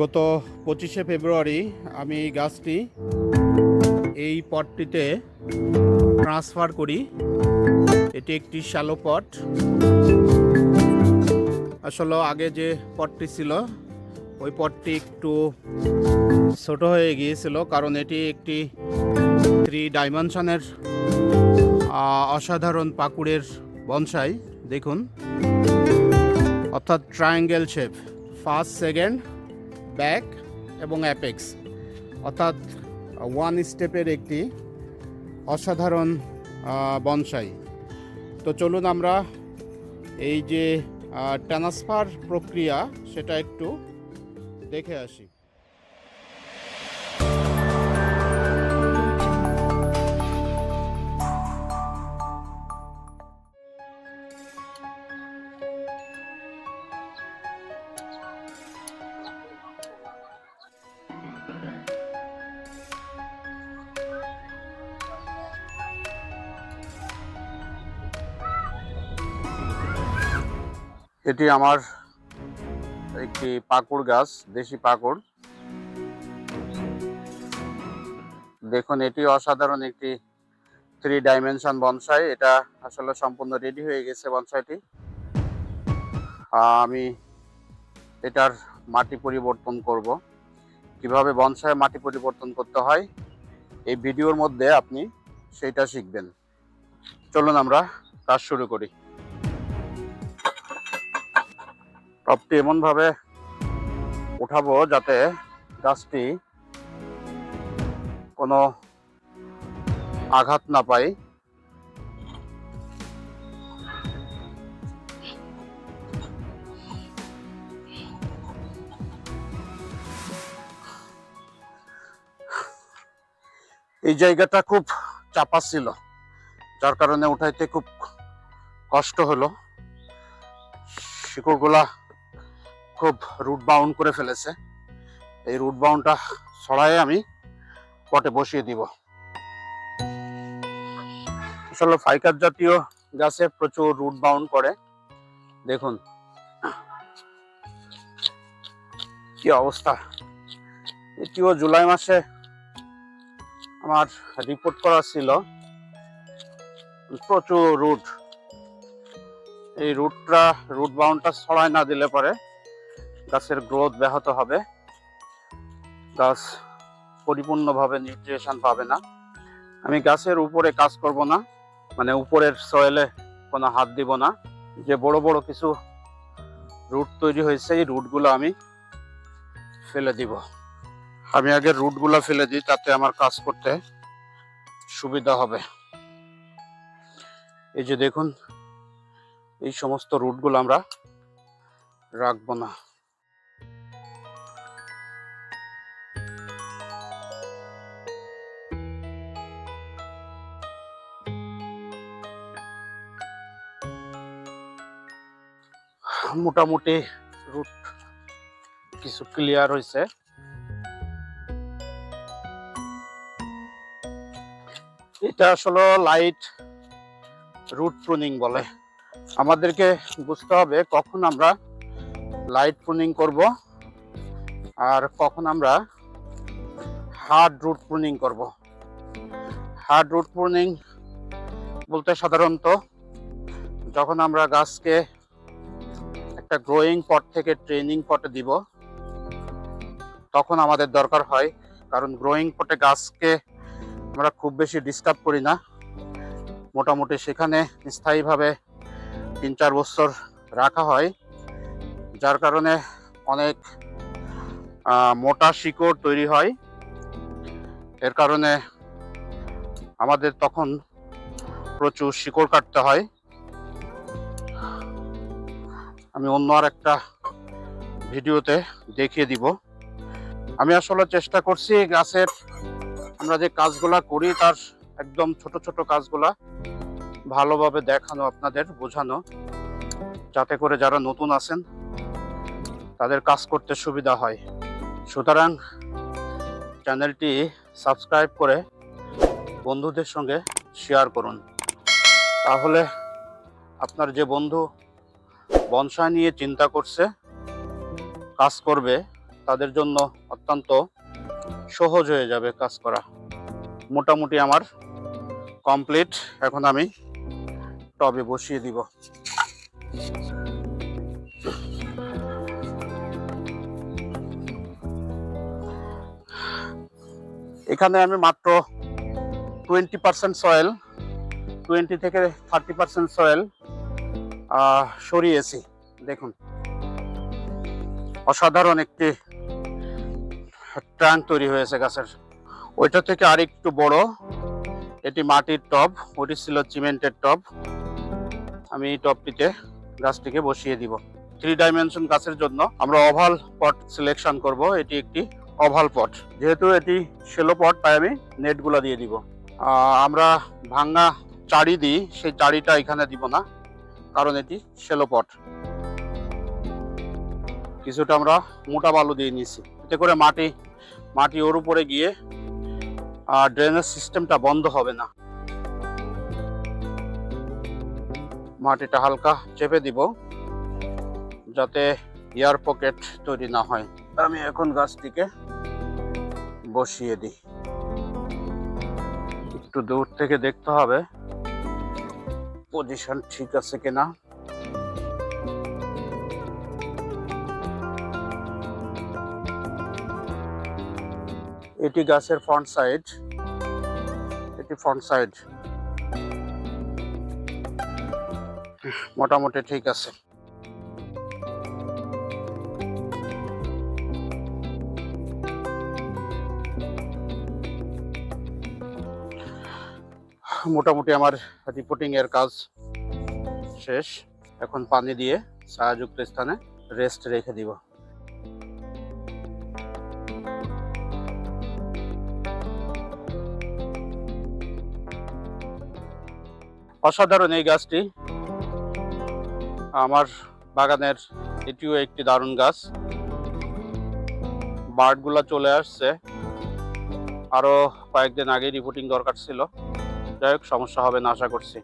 গত পঁচিশে ফেব্রুয়ারি আমি গাছটি এই পটটিতে ট্রান্সফার করি। এটি একটি শ্যালো পট। আসলে আগে যে পটটি ছিল, ওই পটটি একটু ছোট হয়ে গিয়েছিল, কারণ এটি একটি থ্রি ডাইমেনশনের অসাধারণ পাকুড়ের বনসাই। দেখুন। অর্থাৎ triangle shape first second back এবং অ্যাপেক্স অর্থাৎ ওয়ান স্টেপের একটি অসাধারণ বনসাই তো চলুন আমরা এই যে ট্রান্সফার প্রক্রিয়া সেটা একটু দেখে আসি। এটি আমার একটি পাকুড় গাছ, দেশি পাকুড়। দেখুন, এটি অসাধারণ একটি থ্রি ডাইমেনশন বনসাই এটা আসলে সম্পূর্ণ রেডি হয়ে গেছে বনসাইটি আমি এটার মাটি পরিবর্তন করব। কীভাবে বনসাই মাটি পরিবর্তন করতে হয়, এই ভিডিওর মধ্যে আপনি সেইটা শিখবেন। চলুন আমরা কাজ শুরু করি। টপটি এমনভাবে উঠাবো যাতে গাছটি কোনো আঘাত না পায়। এই জায়গাটা খুব চাপা ছিল। যার কারণে উঠাইতে খুব কষ্ট হলো। শিকড়গুলা খুব রুট বাউন্ড করে ফেলেছে। এই রুট বাউন্ডটা ছড়াই আমি পটে বসিয়ে দিব। আসলে ফাইকার জাতীয় গাছে প্রচুর রুট বাউন্ড করে দেখুন। কি অবস্থা। এটিও জুলাই মাসে আমার রিপোর্ট করা ছিল। প্রচুর রুট এই রুটটা রুট বাউন্ডটা ছড়ায় না দিলে পরে গাছের গ্রোথ ব্যাহত হবে। গাছ পরিপূর্ণভাবে নিউট্রিশন পাবে না। আমি গাছের উপরে কাজ করব না মানে উপরের সয়েলে কোনো হাত দিব না। যে বড় বড় কিছু রুট তৈরি হয়েছে, এই রুটগুলো আমি ফেলে দিব। আমি আগে রুটগুলো ফেলে দিই, তাতে আমার কাজ করতে সুবিধা হবে। এই যে দেখুন, এই সমস্ত রুটগুলো আমরা রাখব না। মোটামুটি রুট কিছু ক্লিয়ার হয়েছে। এটা আসলে লাইট রুট প্রুনিং বলে। আমাদেরকে বুঝতে হবে কখন আমরা লাইট প্রুনিং করব আর কখন আমরা হার্ড রুট প্রুনিং করব। হার্ড রুট প্রুনিং বলতে সাধারণত যখন আমরা গাছকে একটা গ্রোয়িং পট থেকে ট্রেনিং পটে দিব, তখন আমাদের দরকার হয়, কারণ গ্রোয়িং পটে গাছকে আমরা খুব বেশি ডিস্টার্ব করি না। মোটামুটি সেখানে স্থায়ীভাবে তিন চার বছর রাখা হয়, যার কারণে অনেক মোটা শিকড় তৈরি হয়। এর কারণে আমাদের তখন প্রচুর শিকড় কাটতে হয়। আমি অন্য আর একটা ভিডিওতে দেখিয়ে দিব। আমি আসলে চেষ্টা করছি গাছের আমরা যে কাজগুলা করি তার একদম ছোট ছোট কাজগুলা ভালোভাবে দেখানো, আপনাদের বোঝানো, যাতে করে যারা নতুন আছেন তাদের কাজ করতে সুবিধা হয়। সুতরাং চ্যানেলটি সাবস্ক্রাইব করে বন্ধুদের সঙ্গে শেয়ার করুন। তাহলে আপনার যে বন্ধু বনসাই নিয়ে চিন্তা করছে, কাজ করবে, তাদের জন্য অত্যন্ত সহজ হয়ে যাবে কাজ করা। মোটামুটি আমার কমপ্লিট এখন আমি টবে বসিয়ে দিব। এখানে আমি মাত্র টোয়েন্টি পার্সেন্ট সয়েল টোয়েন্টি থেকে থার্টি পার্সেন্ট সয়েল সরিয়েছি। দেখুন, অসাধারণ একটি ট্যাঙ্ক তৈরি হয়েছে গাছের। ওইটা থেকে আরেকটু বড়। এটি মাটির টব ওটি ছিল সিমেন্টের টব। আমি এই টবটিতে গাছটিকে বসিয়ে দিব। থ্রি ডাইমেনশন গাছের জন্য আমরা ওভাল পট সিলেকশন করব। এটি একটি ওভাল পট। যেহেতু এটি শেলো পট, তাই আমি নেটগুলো দিয়ে দিব। আমরা ভাঙ্গা চারি দিই, সেই চারিটা এখানে দিব না, কারণ এটি শেলো পট। কিছুটা আমরা মোটা বালু দিয়ে নিয়েছি। এতে করে মাটি মাটি ওর উপরে গিয়ে আর ড্রেনেজ সিস্টেমটা বন্ধ হবে না। মাটিটা হালকা চেপে দিব যাতে এয়ার পকেট তৈরি না হয়। আমি এখন গাছটিকে বসিয়ে দিই। একটু দূর থেকে দেখতে হবে। পজিশন ঠিক আছে কিনা? এটি গাছের ফ্রন্ট সাইড এটি ফ্রন্ট সাইড মোটামুটি ঠিক আছে। মোটামুটি আমার রিপোর্টিং এর কাজ শেষ। এখন পানি দিয়ে ছায়াযুক্ত স্থানে রেস্ট রেখে দিব। অসাধারণ এই গাছটি। আমার বাগানের এটিও একটি দারুণ গাছ। বার্ডগুলা চলে আসছে। আরও কয়েকদিন আগে রিপোর্টিং দরকার ছিল। যাই হোক, সমস্যা হবে না, আশা করছি।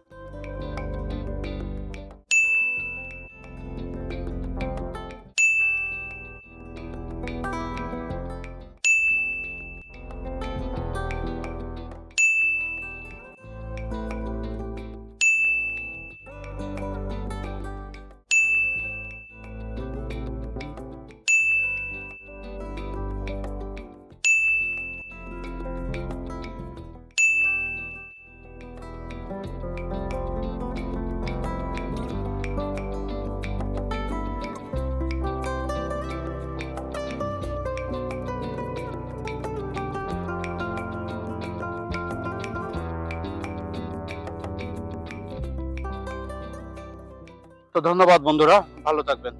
তো ধন্যবাদ বন্ধুরা ভালো থাকবেন।